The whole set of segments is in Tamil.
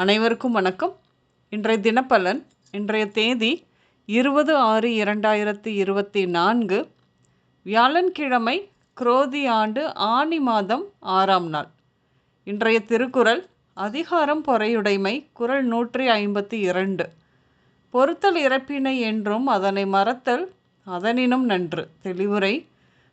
அனைவருக்கும் வணக்கம். இன்றைய தினப்பலன் இன்றைய தேதி இருபது ஆறு இரண்டாயிரத்தி இருபத்தி நான்கு வியாழன்கிழமை குரோதி ஆண்டு ஆனி மாதம் ஆறாம் நாள். இன்றைய திருக்குறள் அதிகாரம் பொறையுடைமை குரல் நூற்றி ஐம்பத்தி இரண்டு. பொறுத்தல் இறப்பினை என்றும் அதனை மறத்தல் அதனினும் நன்று. தெளிவுரை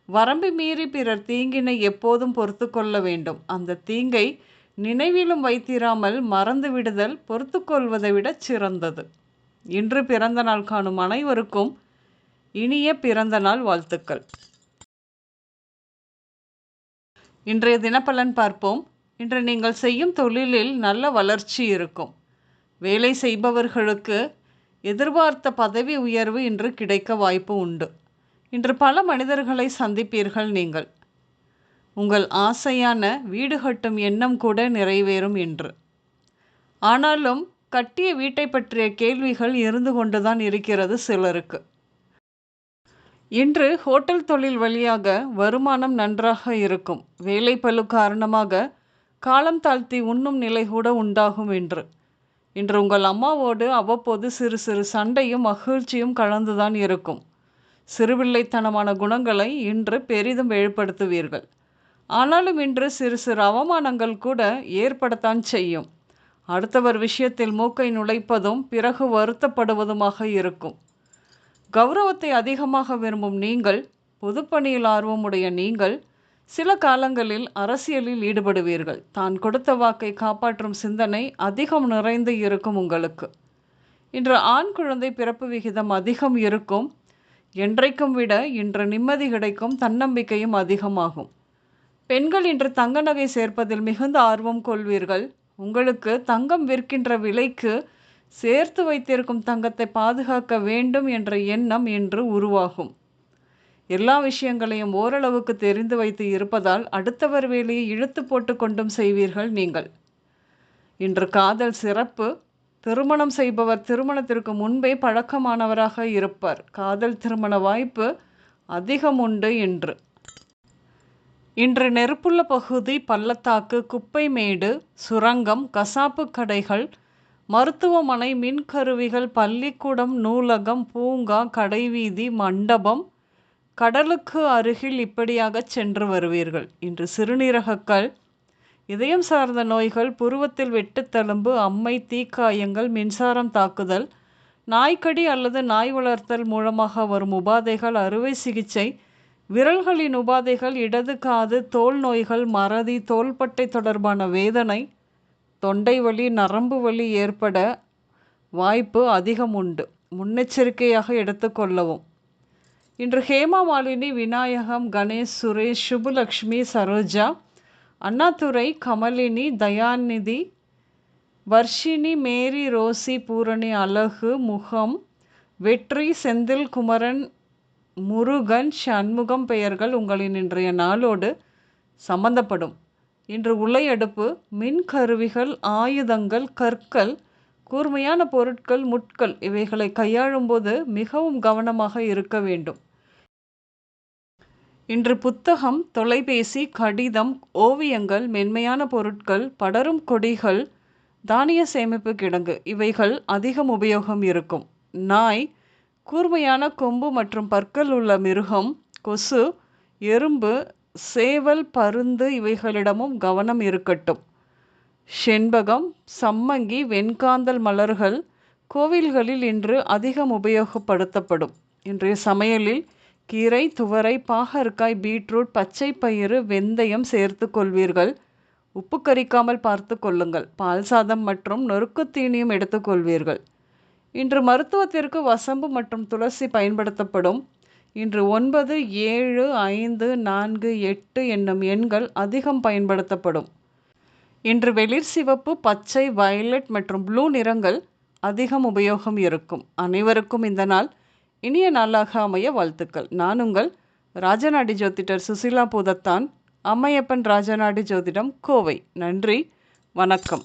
வரம்பு மீறி பிறர் தீங்கினை எப்போதும் பொறுத்து கொள்ள வேண்டும். அந்த தீங்கை நினைவிலும் வைத்திராமல் மறந்து விடுதல் பொறுத்து கொள்வதை விட சிறந்தது. இன்று பிறந்த நாள் காணும் அனைவருக்கும் இனிய பிறந்த நாள் வாழ்த்துக்கள். இன்றைய தினப்பலன் பார்ப்போம். இன்று நீங்கள் செய்யும் தொழிலில் நல்ல வளர்ச்சி இருக்கும். வேலை செய்பவர்களுக்கு எதிர்பார்த்த பதவி உயர்வு இன்று கிடைக்க வாய்ப்பு உண்டு. இன்று பல மனிதர்களை சந்திப்பீர்கள் நீங்கள். உங்கள் ஆசையான வீடு கட்டும் எண்ணம் கூட நிறைவேறும் என்று. ஆனாலும் கட்டிய வீட்டை பற்றிய கேள்விகள் இருந்து கொண்டுதான் இருக்கிறது சிலருக்கு. இன்று ஹோட்டல் தொழில் வழியாக வருமானம் நன்றாக இருக்கும். வேலை பழு காரணமாக காலம் தாழ்த்தி உண்ணும் நிலை கூட உண்டாகும் என்று. இன்று உங்கள் அம்மாவோடு அவ்வப்போது சிறு சிறு சண்டையும் மகிழ்ச்சியும் கலந்துதான் இருக்கும். சிறுபிள்ளைத்தனமான குணங்களை இன்று பெரிதும் வெளிப்படுத்துவீர்கள். ஆனாலும் இன்று சிறு சிறு அவமானங்கள் கூட ஏற்படத்தான் செய்யும். அடுத்தவர் விஷயத்தில் மூக்கை நுழைப்பதும் பிறகு வருத்தப்படுவதுமாக இருக்கும். கௌரவத்தை அதிகமாக விரும்பும் நீங்கள் பொதுப்பணியில் ஆர்வமுடைய நீங்கள் சில காலங்களில் அரசியலில் ஈடுபடுவீர்கள். தான் கொடுத்த வாக்கை காப்பாற்றும் சிந்தனை அதிகம் நிறைந்து இருக்கும் உங்களுக்கு. இன்று ஆண் குழந்தை பிறப்பு விகிதம் அதிகம் இருக்கும். என்றைக்கும் விட இன்று நிம்மதி கிடைக்கும் தன்னம்பிக்கையும் அதிகமாகும். பெண்கள் இன்று தங்க நகை சேர்ப்பதில் மிகுந்த ஆர்வம் கொள்வீர்கள். உங்களுக்கு தங்கம் விற்கின்ற விலைக்கு சேர்த்து வைத்திருக்கும் தங்கத்தை பாதுகாக்க வேண்டும் என்ற எண்ணம் இன்று உருவாகும். எல்லா விஷயங்களையும் ஓரளவுக்கு தெரிந்து வைத்து இருப்பதால் அடுத்தவர் வேலையை இழுத்து போட்டு கொண்டும் செய்வீர்கள் நீங்கள். இன்று காதல் சிறப்பு. திருமணம் செய்பவர் திருமணத்திற்கு முன்பே பழக்கமானவராக இருப்பார். காதல் திருமண வாய்ப்பு அதிகம் உண்டு என்று இன்று நெருப்புள்ள பகுதி பள்ளத்தாக்கு குப்பைமேடு சுரங்கம் கசாப்பு கடைகள் மருத்துவமனை மின்கருவிகள் பள்ளிக்கூடம் நூலகம் பூங்கா கடைவீதி மண்டபம் கடலுக்கு அருகில் இப்படியாக சென்று வருவீர்கள். இன்று சிறுநீரகக்கள் இதயம் சார்ந்த நோய்கள் புருவத்தில் வெட்டுத்தழும்பு அம்மை தீக்காயங்கள் மின்சாரம் தாக்குதல் நாய்க்கடி அல்லது நாய் வளர்த்தல் மூலமாக வரும் உபாதைகள் அறுவை சிகிச்சை விரல்களின் உபாதைகள் இடது காது தோல் நோய்கள் மறதி தோள்பட்டை தொடர்பான வேதனை தொண்டை வலி நரம்பு வலி ஏற்பட வாய்ப்பு அதிகம் உண்டு. முன்னெச்சரிக்கையாக எடுத்துக்கொள்ளவும் இன்று ஹேமா மாலினி விநாயகம் கணேஷ் சுரேஷ் சுபலக்ஷ்மி சரோஜா அண்ணாதுரை கமலினி தயாநிதி வர்ஷினி மேரி ரோசி பூரணி அழகு முகம் வெற்றி செந்தில் குமரன் முருகன் சண்முகம் பெயர்கள் உங்களின் இன்றைய நாளோடு சம்பந்தப்படும். இன்று உள்ளையடுப்பு மின் கருவிகள் ஆயுதங்கள் கற்கள் கூர்மையான பொருட்கள் முட்கள் இவைகளை கையாளும்போது மிகவும் கவனமாக இருக்க வேண்டும். இன்று புத்தகம் தொலைபேசி கடிதம் ஓவியங்கள் மென்மையான பொருட்கள் படரும் கொடிகள் தானிய சேமிப்பு கிடங்கு இவைகள் அதிகம் உபயோகம் இருக்கும். நாய் கூர்மையான கொம்பு மற்றும் பற்கள் உள்ள மிருகம் கொசு எறும்பு சேவல் பருந்து இவைகளிடமும் கவனம் இருக்கட்டும். செண்பகம் சம்மங்கி வெண்காந்தல் மலர்கள் கோவில்களில் இன்று அதிகம் உபயோகப்படுத்தப்படும். இன்றைய சமையலில் கீரை துவரை பாகற்காய் பீட்ரூட் பச்சை பயிறு வெந்தயம் சேர்த்து கொள்வீர்கள். உப்பு கரிக்காமல் பார்த்து கொள்ளுங்கள். பால் சாதம் மற்றும் நொறுக்கு தீனியும் எடுத்துக்கொள்வீர்கள் இன்று மருத்துவத்திற்கு வசம்பு மற்றும் துளசி பயன்படுத்தப்படும். இன்று ஒன்பது ஏழு ஐந்து நான்கு எட்டு என்னும் எண்கள் அதிகம் பயன்படுத்தப்படும். இன்று வெளிர் சிவப்பு பச்சை வயலட் மற்றும் ப்ளூ நிறங்கள் அதிகம் உபயோகம் இருக்கும். அனைவருக்கும் இந்த நாள் இனிய நாளாக அமைய வாழ்த்துக்கள். நான் உங்கள் ராஜநாடி ஜோதிடர் சுசிலா பூதத்தான். அம்மையப்பன் ராஜநாடி ஜோதிடம் கோவை. நன்றி. வணக்கம்.